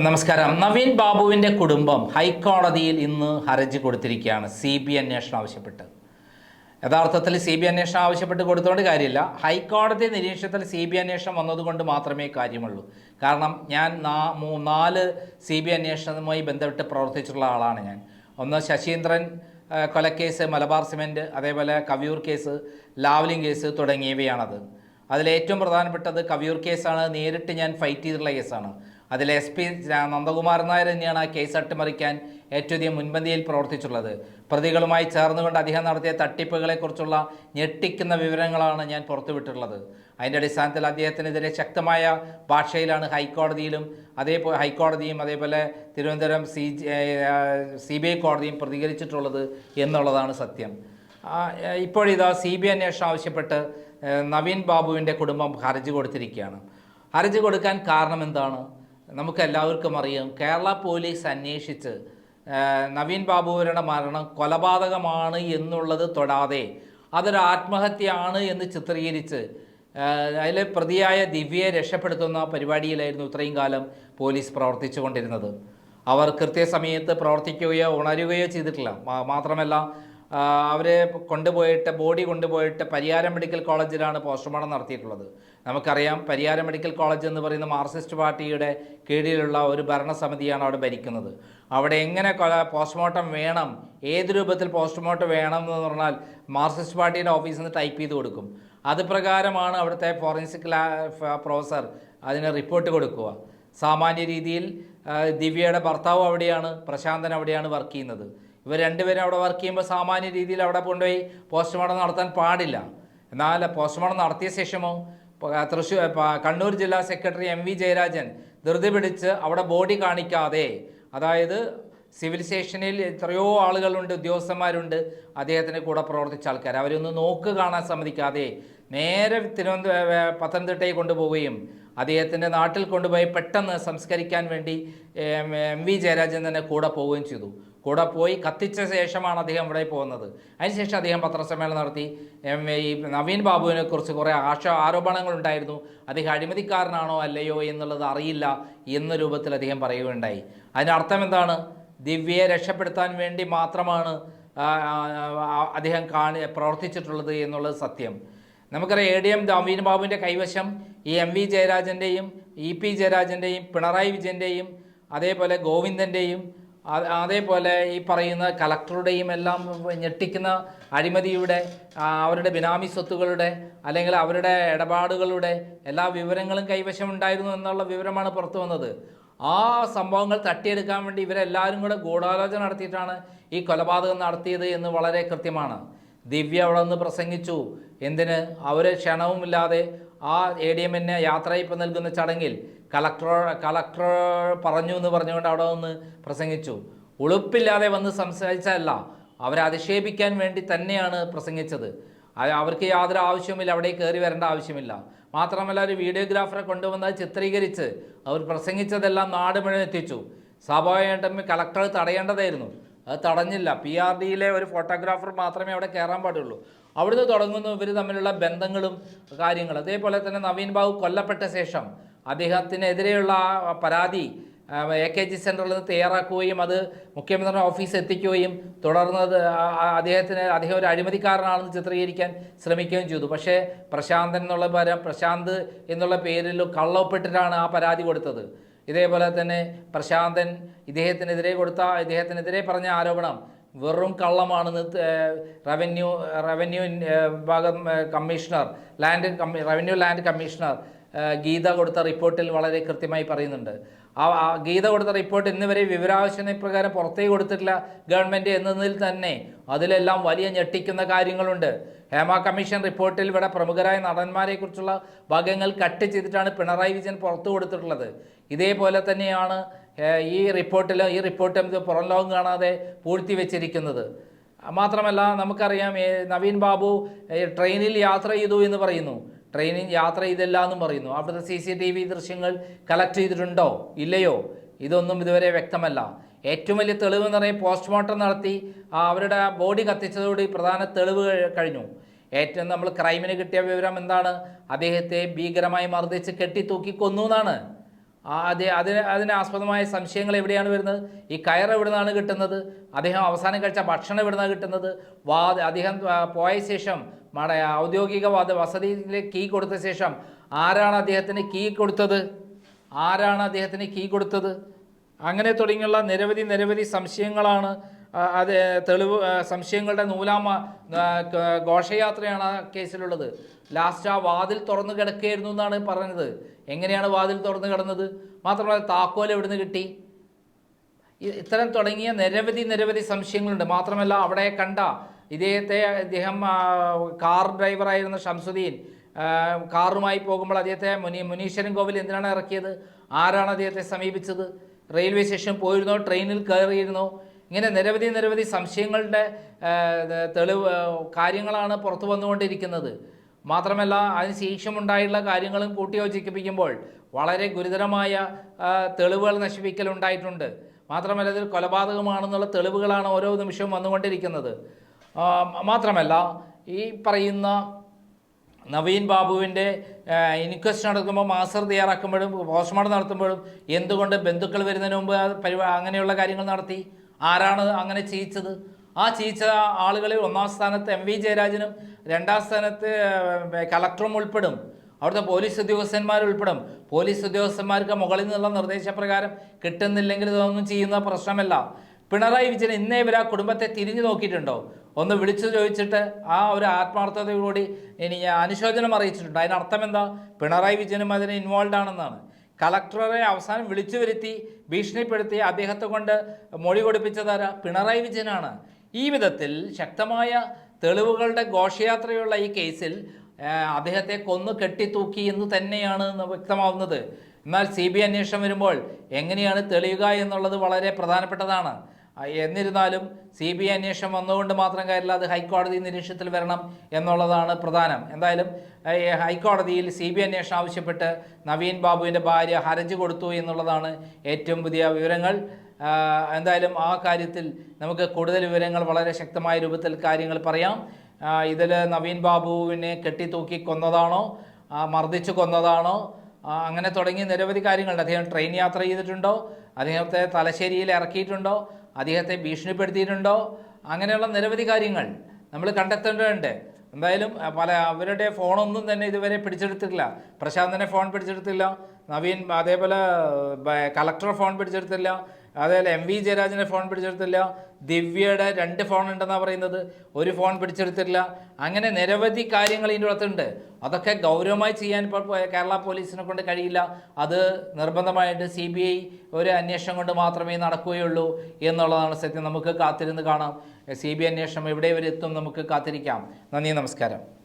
നമസ്കാരം. നവീൻ ബാബുവിന്റെ കുടുംബം ഹൈക്കോടതിയിൽ ഇന്ന് ഹർജി കൊടുത്തിരിക്കുകയാണ്. സി ബി അന്വേഷണം ആവശ്യപ്പെട്ട്. യഥാർത്ഥത്തിൽ സി ബി അന്വേഷണം ആവശ്യപ്പെട്ട് കൊടുത്തുകൊണ്ട് കാര്യമില്ല. ഹൈക്കോടതി നിരീക്ഷണത്തിൽ സി ബി അന്വേഷണം വന്നതുകൊണ്ട് മാത്രമേ കാര്യമുള്ളൂ. കാരണം ഞാൻ നാല് സി ബി അന്വേഷണവുമായി ബന്ധപ്പെട്ട് പ്രവർത്തിച്ചിട്ടുള്ള ആളാണ് ഞാൻ. ഒന്ന് ശശീന്ദ്രൻ കൊലക്കേസ് മലബാർ സിമെന്റ് അതേപോലെ കവിയൂർ കേസ് ലാവ്ലിംഗ് കേസ് തുടങ്ങിയവയാണത്. അതിലേറ്റവും പ്രധാനപ്പെട്ടത് കവിയൂർ കേസാണ്. നേരിട്ട് ഞാൻ ഫൈറ്റ് ചെയ്തിട്ടുള്ള കേസാണ്. അതിൽ എസ് പി നന്ദകുമാർ നായർ തന്നെയാണ് ആ കേസ് അട്ടിമറിക്കാൻ ഏറ്റവും അധികം മുൻപന്തിയിൽ പ്രവർത്തിച്ചുള്ളത് പ്രതികളുമായി ചേർന്നുകൊണ്ട് അദ്ദേഹം നടത്തിയ തട്ടിപ്പുകളെക്കുറിച്ചുള്ള ഞെട്ടിക്കുന്ന വിവരങ്ങളാണ് ഞാൻ പുറത്തുവിട്ടിട്ടുള്ളത്. അതിന്റെ അടിസ്ഥാനത്തിൽ അദ്ദേഹത്തിനെതിരെ ശക്തമായ ഭാഷയിലാണ് ഹൈക്കോടതിയിലും അതേപോലെ ഹൈക്കോടതിയും അതേപോലെ Thiruvananthapuram C C B I കോടതിയും പ്രതികരിച്ചിട്ടുള്ളത് എന്നുള്ളതാണ് സത്യം. ഇപ്പോഴിതാ സി ബി അന്വേഷണം ആവശ്യപ്പെട്ട് നവീൻ ബാബുവിന്റെ കുടുംബം ഹർജി കൊടുത്തിരിക്കുകയാണ്. ഹർജി കൊടുക്കാൻ കാരണം എന്താണ്? നമുക്ക് എല്ലാവർക്കും അറിയാം കേരള പോലീസ് അന്വേഷിച്ച് നവീൻ ബാബുവരുടെ മരണം കൊലപാതകമാണ് എന്നുള്ളത് തൊടാതെ അതൊരു ആത്മഹത്യയാണ് എന്ന് ചിത്രീകരിച്ച് അതിലെ പ്രതിയായ ദിവ്യയെ രക്ഷപ്പെടുത്തുന്ന പരിപാടിയിലായിരുന്നു ഇത്രയും കാലം പോലീസ് പ്രവർത്തിച്ചു കൊണ്ടിരുന്നത് അവർ കൃത്യസമയത്ത് പ്രവർത്തിക്കുകയോ ഉണരുകയോ ചെയ്തിട്ടില്ല. മാത്രമല്ല അവരെ കൊണ്ടുപോയിട്ട് ബോഡി കൊണ്ടുപോയിട്ട് പരിയാരം മെഡിക്കൽ കോളേജിലാണ് പോസ്റ്റ്മോർട്ടം നടത്തിയിട്ടുള്ളത്. നമുക്കറിയാം പരിയാരം മെഡിക്കൽ കോളേജ് എന്ന് പറയുന്ന മാർക്സിസ്റ്റ് പാർട്ടിയുടെ കീഴിലുള്ള ഒരു ഭരണസമിതിയാണ് അവിടെ ഭരിക്കുന്നത്. അവിടെ എങ്ങനെ പോസ്റ്റ്മോർട്ടം വേണം ഏത് രൂപത്തിൽ പോസ്റ്റ്മോർട്ടം വേണം എന്ന് പറഞ്ഞാൽ മാർക്സിസ്റ്റ് പാർട്ടിയുടെ ഓഫീസിൽ നിന്ന് ടൈപ്പ് ചെയ്ത് കൊടുക്കും. അത് പ്രകാരമാണ് അവിടുത്തെ ഫോറൻസിക് പ്രൊഫസർ അതിന് റിപ്പോർട്ട് കൊടുക്കുക. സാമാന്യ രീതിയിൽ ദിവ്യയുടെ ഭർത്താവ് അവിടെയാണ് പ്രശാന്തൻ അവിടെയാണ് വർക്ക് ചെയ്യുന്നത്. ഇവർ രണ്ടുപേരും അവിടെ വർക്ക് ചെയ്യുമ്പോൾ സാമാന്യ രീതിയിൽ അവിടെ കൊണ്ടുപോയി പോസ്റ്റ്മോർട്ടം നടത്താൻ പാടില്ല. എന്നാൽ പോസ്റ്റ്മോർട്ടം നടത്തിയ ശേഷമോ തൃശ്ശൂർ കണ്ണൂർ ജില്ലാ സെക്രട്ടറി എം വി ജയരാജൻ ധൃതി പിടിച്ച് അവിടെ ബോഡി കാണിക്കാതെ അതായത് സിവിൽ സ്റ്റേഷനിൽ എത്രയോ ആളുകളുണ്ട് ഉദ്യോഗസ്ഥന്മാരുണ്ട് അദ്ദേഹത്തിന്റെ കൂടെ പ്രവർത്തിച്ച ആൾക്കാർ. അവരൊന്ന് നോക്ക് കാണാൻ സമ്മതിക്കാതെ നേരെ തിരുവനന്തപുരം പത്തനംതിട്ടയിൽ കൊണ്ടുപോവുകയും അദ്ദേഹത്തിന്റെ നാട്ടിൽ കൊണ്ടുപോയി പെട്ടെന്ന് സംസ്കരിക്കാൻ വേണ്ടി എം വി ജയരാജൻ തന്നെ കൂടെ പോവുകയും ചെയ്തു. കൂടെ പോയി കത്തിച്ച ശേഷമാണ് അദ്ദേഹം ഇവിടെ പോകുന്നത്. അതിനുശേഷം അദ്ദേഹം പത്രസമ്മേളനം നടത്തി. ഈ നവീൻ ബാബുവിനെ കുറിച്ച് കുറേ ആശ ആരോപണങ്ങളുണ്ടായിരുന്നു അദ്ദേഹം അഴിമതിക്കാരനാണോ അല്ലയോ എന്നുള്ളത് അറിയില്ല എന്ന രൂപത്തിൽ അദ്ദേഹം പറയുകയുണ്ടായി. അതിന്റെ അർത്ഥം എന്താണ്? ദിവ്യയെ രക്ഷപ്പെടുത്താൻ വേണ്ടി മാത്രമാണ് അദ്ദേഹം കാണി പ്രവർത്തിച്ചിട്ടുള്ളത് എന്നുള്ളത് സത്യം. നമുക്കറിയാം എ ഡി എം നവീൻ ബാബുവിന്റെ കൈവശം ഈ എം വി ജയരാജന്റെയും ഇ പി ജയരാജന്റെയും പിണറായി വിജയന്റെയും അതേപോലെ ഗോവിന്ദന്റെയും അതേപോലെ ഈ പറയുന്ന കലക്ടറുടെയും എല്ലാം ഞെട്ടിക്കുന്ന അഴിമതിയുടെ അവരുടെ ബിനാമി സ്വത്തുകളുടെ അല്ലെങ്കിൽ അവരുടെ ഇടപാടുകളുടെ എല്ലാ വിവരങ്ങളും കൈവശം ഉണ്ടായിരുന്നു എന്നുള്ള വിവരമാണ് പുറത്തു വന്നത്. ആ സംഭവങ്ങൾ തട്ടിയെടുക്കാൻ വേണ്ടി ഇവരെല്ലാവരും കൂടെ ഗൂഢാലോചന നടത്തിയിട്ടാണ് ഈ കൊലപാതകം നടത്തിയത് എന്ന് വളരെ കൃത്യമാണ്. ദിവ്യ അവിടെ നിന്ന് പ്രസംഗിച്ചു എന്തിന്? അവർ ക്ഷണവുമില്ലാതെ ആ എ ഡി എമ്മിന് യാത്രയപ്പ് നൽകുന്ന ചടങ്ങിൽ കളക്ടർ കളക്ടർ പറഞ്ഞു എന്ന് പറഞ്ഞുകൊണ്ട് അവിടെ വന്ന് പ്രസംഗിച്ചു. ഉളുപ്പില്ലാതെ വന്ന് സംസാരിച്ചതല്ല അവരെ അധിക്ഷേപിക്കാൻ വേണ്ടി തന്നെയാണ് പ്രസംഗിച്ചത്. അവർക്ക് യാതൊരു ആവശ്യവുമില്ല അവിടെ കയറി വരേണ്ട ആവശ്യമില്ല. മാത്രമല്ല ഒരു വീഡിയോഗ്രാഫറെ കൊണ്ടുവന്ന് ചിത്രീകരിച്ച് അവർ പ്രസംഗിച്ചതെല്ലാം നാട് മുഴുവൻ എത്തിച്ചു. സ്വാഭാവികമായിട്ടും കളക്ടർ തടയേണ്ടതായിരുന്നു. അത് തടഞ്ഞില്ല. പി ആർ ഡിയിലെ ഒരു ഫോട്ടോഗ്രാഫർ മാത്രമേ അവിടെ കയറാൻ പാടുള്ളൂ. അവിടുന്ന് തുടങ്ങുന്നു. ഇവർ തമ്മിലുള്ള ബന്ധങ്ങളും കാര്യങ്ങളും. അതേപോലെ തന്നെ നവീൻ ബാബു കൊല്ലപ്പെട്ട ശേഷം അദ്ദേഹത്തിനെതിരെയുള്ള പരാതി എ കെ ജി സെന്ററിൽ നിന്ന് തയ്യാറാക്കുകയും അത് മുഖ്യമന്ത്രിയുടെ ഓഫീസ് എത്തിക്കുകയും തുടർന്ന് അദ്ദേഹത്തിന് അദ്ദേഹം ഒരു അഴിമതിക്കാരനാണെന്ന് ചിത്രീകരിക്കാൻ ശ്രമിക്കുകയും ചെയ്തു. പക്ഷേ പ്രശാന്തൻ എന്നുള്ള പരം പ്രശാന്ത് എന്നുള്ള പേരിൽ കള്ളപ്പെട്ടിട്ടാണ് ആ പരാതി കൊടുത്തത്. ഇതേപോലെ തന്നെ പ്രശാന്തൻ ഇദ്ദേഹത്തിനെതിരെ കൊടുത്ത ഇദ്ദേഹത്തിനെതിരെ പറഞ്ഞ ആരോപണം വെറും കള്ളമാണെന്ന് റവന്യൂ റവന്യൂ വിഭാഗം കമ്മീഷണർ ലാൻഡ് കമ്മി റവന്യൂ ലാൻഡ് കമ്മീഷണർ ഗീത കൊടുത്ത റിപ്പോർട്ടിൽ വളരെ കൃത്യമായി പറയുന്നുണ്ട്. ആ ഗീത കൊടുത്ത റിപ്പോർട്ട് ഇന്ന് വരെ വിവരാവശ്യത പ്രകാരം പുറത്തേക്ക് കൊടുത്തിട്ടില്ല ഗവൺമെന്റ് എന്നതിൽ തന്നെ അതിലെല്ലാം വലിയ ഞെട്ടിക്കുന്ന കാര്യങ്ങളുണ്ട്. ഹേമ കമ്മീഷൻ റിപ്പോർട്ടിൽ ഇവിടെ പ്രമുഖരായ നടന്മാരെക്കുറിച്ചുള്ള ഭാഗങ്ങൾ കട്ട് ചെയ്തിട്ടാണ് പിണറായി വിജയൻ പുറത്തു കൊടുത്തിട്ടുള്ളത്. ഇതേപോലെ തന്നെയാണ് ഈ റിപ്പോർട്ടിൽ ഈ റിപ്പോർട്ട് പുറം ലോകം കാണാതെ പൂഴ്ത്തി വെച്ചിരിക്കുന്നത്. മാത്രമല്ല നമുക്കറിയാം നവീൻ ബാബു ട്രെയിനിൽ യാത്ര ചെയ്തു എന്ന് പറയുന്നു. ട്രെയിനിൽ യാത്ര ചെയ്തില്ല എന്നും പറയുന്നു. അവിടുത്തെ സി സി ടി വി ദൃശ്യങ്ങൾ കളക്ട് ചെയ്തിട്ടുണ്ടോ? ഇല്ലയോ? ഇതൊന്നും ഇതുവരെ വ്യക്തമല്ല. ഏറ്റവും വലിയ തെളിവ് എന്ന് പറയുന്നത് പോസ്റ്റ്മോർട്ടം നടത്തി അവരുടെ ബോഡി കത്തിച്ചതോടെ പ്രധാന തെളിവ് കഴിഞ്ഞു. ഏറ്റവും നമ്മൾ ക്രൈമിന് കിട്ടിയ വിവരം എന്താണ്? അദ്ദേഹത്തെ ഭീകരമായി മർദ്ദിച്ച് കെട്ടി തൂക്കി കൊന്നു എന്നാണ്. അതെ അതിന് ആസ്പദമായ സംശയങ്ങൾ എവിടെയാണ് വരുന്നത്? ഈ കയർ എവിടെ നിന്നാണ് കിട്ടുന്നത്? അദ്ദേഹം അവസാനം കഴിച്ച ഭക്ഷണം എവിടെ നിന്നാണ് കിട്ടുന്നത്? വാ അദ്ദേഹം പോയ ശേഷം മട ഔദ്യോഗിക വാദ വസതിയിലെ കീ കൊടുത്ത ശേഷം ആരാണ് അദ്ദേഹത്തിന് കീ കൊടുത്തത്? ആരാണ് അദ്ദേഹത്തിന് കീ കൊടുത്തത്? അങ്ങനെ തുടങ്ങിയുള്ള നിരവധി നിരവധി സംശയങ്ങളാണ് അത് തെളിവ് സംശയങ്ങളുടെ നൂലാമ ഘോഷയാത്രയാണ് ആ കേസിലുള്ളത്. ലാസ്റ്റ് ആ വാതിൽ തുറന്നു കിടക്കുകയായിരുന്നു എന്നാണ് പറഞ്ഞത്. എങ്ങനെയാണ് വാതിൽ തുറന്നു കിടന്നത്? മാത്രമല്ല താക്കോൽ എവിടുന്ന് കിട്ടി? ഇത്തരം തുടങ്ങിയ നിരവധി നിരവധി സംശയങ്ങളുണ്ട്. മാത്രമല്ല അവിടെ കണ്ട ഇദ്ദേഹത്തെ ഇദ്ദേഹം കാർ ഡ്രൈവറായിരുന്ന ഷംസുദ്ദീൻ കാറുമായി പോകുമ്പോൾ അദ്ദേഹത്തെ മുനി മുനീശ്വരൻ കോവിൽ എന്തിനാണ് ഇറക്കിയത്? ആരാണ് അദ്ദേഹത്തെ സമീപിച്ചത്? റെയിൽവേ സ്റ്റേഷൻ പോയിരുന്നോ? ട്രെയിനിൽ കയറിയിരുന്നോ? ഇങ്ങനെ നിരവധി നിരവധി സംശയങ്ങളുടെ തെളിവ് കാര്യങ്ങളാണ് പുറത്തു വന്നുകൊണ്ടിരിക്കുന്നത്. മാത്രമല്ല അതിന് ശേഷമുണ്ടായിട്ടുള്ള കാര്യങ്ങളും കൂട്ടിയോജിപ്പിക്കുമ്പോൾ വളരെ ഗുരുതരമായ തെളിവുകൾ തെളിവുകൾ നശിപ്പിക്കലുണ്ടായിട്ടുണ്ട് മാത്രമല്ല ഇതൊരു കൊലപാതകമാണെന്നുള്ള തെളിവുകളാണ് ഓരോ നിമിഷവും വന്നുകൊണ്ടിരിക്കുന്നത്. മാത്രമല്ല ഈ പറയുന്ന നവീൻ ബാബുവിന്റെ ഇൻക്വസ്റ്റ് നടക്കുമ്പോൾ മാസ്റ്റർ തയ്യാറാക്കുമ്പോഴും പോസ്റ്റ്മോർട്ടം നടത്തുമ്പോഴും എന്തുകൊണ്ട് ബന്ധുക്കൾ വരുന്നതിന് മുമ്പ് പരിപാ അങ്ങനെയുള്ള കാര്യങ്ങൾ നടത്തി? ആരാണ് അങ്ങനെ ചെയ്യിച്ചത്? ആ ചെയ്യിച്ച ആളുകളിൽ ഒന്നാം സ്ഥാനത്ത് എം വി ജയരാജനും രണ്ടാം സ്ഥാനത്ത് കളക്ടറും ഉൾപ്പെടും. അവിടുത്തെ പോലീസ് ഉദ്യോഗസ്ഥന്മാർ ഉൾപ്പെടും. പോലീസ് ഉദ്യോഗസ്ഥന്മാർക്ക് മുകളിൽ നിന്നുള്ള നിർദ്ദേശപ്രകാരം കിട്ടുന്നില്ലെങ്കിൽ ഇതൊന്നും ചെയ്യുന്ന പ്രശ്നമല്ല. പിണറായി വിജയൻ ഇന്നേ ഇവർ ആ കുടുംബത്തെ തിരിഞ്ഞു നോക്കിയിട്ടുണ്ടോ? ഒന്ന് വിളിച്ചു ചോദിച്ചിട്ട് ആ ഒരു ആത്മാർത്ഥതയോടുകൂടി ഇനി അനുശോചനം അറിയിച്ചിട്ടുണ്ട്. അതിനർത്ഥം എന്താ? പിണറായി വിജയനും അതിന് ഇൻവോൾവ് ആണെന്നാണ്. കളക്ടറെ അവസാനം വിളിച്ചു വരുത്തി ഭീഷണിപ്പെടുത്തി അദ്ദേഹത്തെ കൊണ്ട് മൊഴി കൊടുപ്പിച്ചതാര പിണറായി വിജയനാണ്. ഈ വിധത്തിൽ ശക്തമായ തെളിവുകളുടെ ഘോഷയാത്രയുള്ള ഈ കേസിൽ അദ്ദേഹത്തെ കൊന്നു കെട്ടിത്തൂക്കി എന്ന് തന്നെയാണ് വ്യക്തമാവുന്നത്. എന്നാൽ സി ബി അന്വേഷണം വരുമ്പോൾ എങ്ങനെയാണ് തെളിയുക എന്നുള്ളത് വളരെ പ്രധാനപ്പെട്ടതാണ്. എന്നിരുന്നാലും സി ബി ഐ അന്വേഷണം വന്നുകൊണ്ട് മാത്രം കാര്യമില്ല അത് ഹൈക്കോടതി നിരീക്ഷണത്തിൽ വരണം എന്നുള്ളതാണ് പ്രധാനം. എന്തായാലും ഹൈക്കോടതിയിൽ സി ബി ഐ അന്വേഷണം ആവശ്യപ്പെട്ട് നവീൻ ബാബുവിന്റെ ഭാര്യ ഹർജി കൊടുത്തു എന്നുള്ളതാണ് ഏറ്റവും പുതിയ വിവരങ്ങൾ. എന്തായാലും ആ കാര്യത്തിൽ നമുക്ക് കൂടുതൽ വിവരങ്ങൾ വളരെ ശക്തമായ രൂപത്തിൽ കാര്യങ്ങൾ പറയാം. ഇതിൽ നവീൻ ബാബുവിനെ കെട്ടിത്തൂക്കി കൊന്നതാണോ? മർദ്ദിച്ചു കൊന്നതാണോ? അങ്ങനെ തുടങ്ങി നിരവധി കാര്യങ്ങളുണ്ട്. അദ്ദേഹം ട്രെയിൻ യാത്ര ചെയ്തിട്ടുണ്ടോ? അദ്ദേഹത്തെ തലശ്ശേരിയിൽ ഇറക്കിയിട്ടുണ്ടോ? അദ്ദേഹത്തെ ഭീഷണിപ്പെടുത്തിയിട്ടുണ്ടോ? അങ്ങനെയുള്ള നിരവധി കാര്യങ്ങൾ നമ്മൾ കണ്ടെത്തേണ്ടതുണ്ട്. എന്തായാലും പല അവരുടെ ഫോണൊന്നും തന്നെ ഇതുവരെ പിടിച്ചെടുത്തിട്ടില്ല. പ്രശാന്തനെ ഫോൺ പിടിച്ചെടുത്തില്ല. നവീൻ അതേപോലെ കളക്ടർ ഫോൺ പിടിച്ചെടുത്തില്ല. അതേപോലെ എം വി ജയരാജന്റെ ഫോൺ പിടിച്ചെടുത്തില്ല. ദിവ്യയുടെ രണ്ട് ഫോൺ ഉണ്ടെന്നാണ് പറയുന്നത്. ഒരു ഫോൺ പിടിച്ചെടുത്തില്ല. അങ്ങനെ നിരവധി കാര്യങ്ങൾ ഇതിന്റെ അകത്തുണ്ട്. അതൊക്കെ ഗൗരവമായി ചെയ്യാൻ ഇപ്പോൾ കേരള പോലീസിനെ കൊണ്ട് കഴിയില്ല. അത് നിർബന്ധമായിട്ട് സി ബി ഐ ഒരു അന്വേഷണം കൊണ്ട് മാത്രമേ നടക്കുകയുള്ളൂ എന്നുള്ളതാണ് സത്യം. നമുക്ക് കാത്തിരുന്ന് കാണാം. സി ബി അന്വേഷണം എവിടെ വരെ എത്തും നമുക്ക് കാത്തിരിക്കാം. നന്ദി നമസ്കാരം.